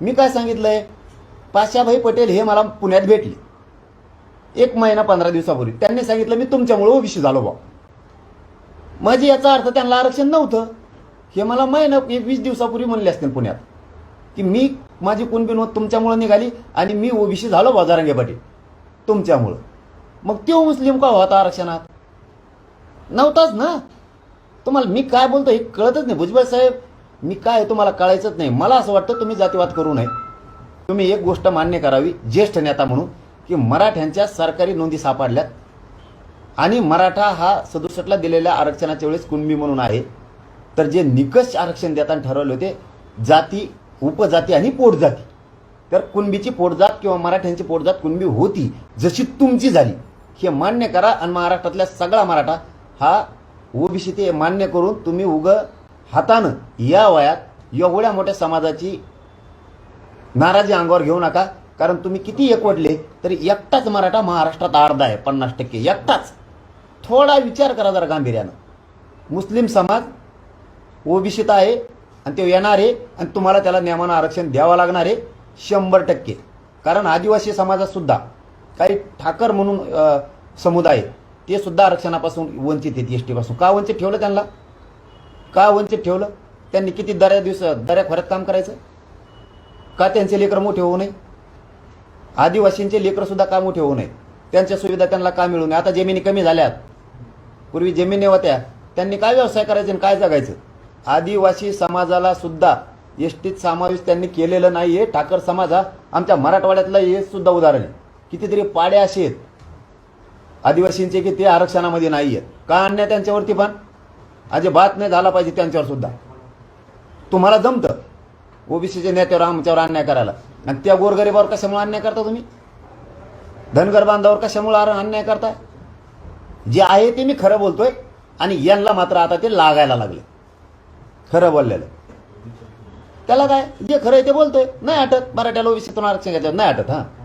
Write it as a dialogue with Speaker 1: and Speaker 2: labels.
Speaker 1: मी काय सांगितलंय? पाशाभाई पटेल हे मला पुण्यात भेटले. एक महिना पंधरा दिवसापूर्वी. त्यांनी सांगितलं मी तुमच्यामुळे ओबीसी झालो बा म्हणजे याचा अर्थ त्यांना आरक्षण नव्हतं. हे मला महिना एक वीस दिवसापूर्वी म्हणले असतील पुण्यात. की मी माझी कुणबी तुमच्यामुळं निघाली आणि मी ओबीसी झालो बा जारंगे पाटील. तुमच्यामुळं. मग तो मुस्लिम का होता आरक्षणात? नव्हताच ना? तुम्हाला मी काय बोलतो हे कळतच नाही. भुजबळ साहेब मी काय तुम्हाला कळायचंच नाही. मला असं वाटतं तुम्ही जातीवाद करू नये. तुम्ही एक गोष्ट मान्य करावी ज्येष्ठ नेता म्हणून की मराठ्यांच्या सरकारी नोंदी सापडल्यात. आणि मराठा हा सदुसष्टला दिलेल्या आरक्षणाच्या वेळेस कुणबी म्हणून आहे. तर जे निकष आरक्षण देताना ठरवले होते जाती उपजाती आणि पोटजाती. तर कुणबीची पोटजात किंवा मराठ्यांची पोटजात कुणबी होती जशी तुमची झाली हे मान्य करा. आणि महाराष्ट्रातल्या सगळा मराठा हा ओबीसी ते मान्य करून तुम्ही उगं हातानं या वयात एवढ्या मोठ्या समाजाची नाराजी अंगावर घेऊ नका. कारण तुम्ही किती एकवटले तरी एकटाच मराठा महाराष्ट्रात अर्धा आहे पन्नास टक्के. एकटाच. थोडा विचार करा जरा गांभीर्यानं. मुस्लिम समाज ओबीसीत आहे आणि ते येणार आहे आणि तुम्हाला त्याला नियमानं आरक्षण द्यावं लागणार आहे शंभर टक्के. कारण आदिवासी समाजातसुद्धा काही ठाकर म्हणून समुदाय ते सुद्धा आरक्षणापासून वंचित आहेत एस टीपासून का वंचित ठेवलं त्यांना? का वंचित ठेवलं? त्यांनी किती दऱ्या दिवस दऱ्या खोऱ्यात काम करायचं? का त्यांचे लेकरं मोठे होऊ नये? आदिवासींचे लेकरं सुद्धा का मोठे होऊ नये त्यांच्या सुविधा त्यांना का मिळू नये? आता जमिनी कमी झाल्यात. पूर्वी जमिनी होत्या. त्यांनी काय व्यवसाय करायचे आणि काय जगायचं? आदिवासी समाजाला सुद्धा एसटीत समावेश त्यांनी केलेलं आहे ठाकर समाज हा आमच्या मराठवाड्यातलं हे सुद्धा उदाहरण आहे. कितीतरी पाड्या असे आहेत. आदिवासींचे की ते आरक्षणामध्ये नाही आहेत का अन्याय त्यांच्यावरती पण? अजिबात नाही झाला पाहिजे त्यांच्यावर सुद्धा. तुम्हाला जमतं. ओबीसीच्या नेत्यावर आमच्यावर अन्याय करायला. आणि त्या गोरगरिबावर कशामुळे अन्याय करता तुम्ही? धनगर बांधावर कशामुळे आर- अन्याय करताय? जे आहे ते मी खरं बोलतोय आणि यांना मात्र आता ते लागायला लागले. खरं बोललेलं. त्याला काय? जे खरं आहे ते बोलतोय. नाही आटत. मराठ्याला ओबीसीतून आरक्षण घेतलं नाही आटत हां.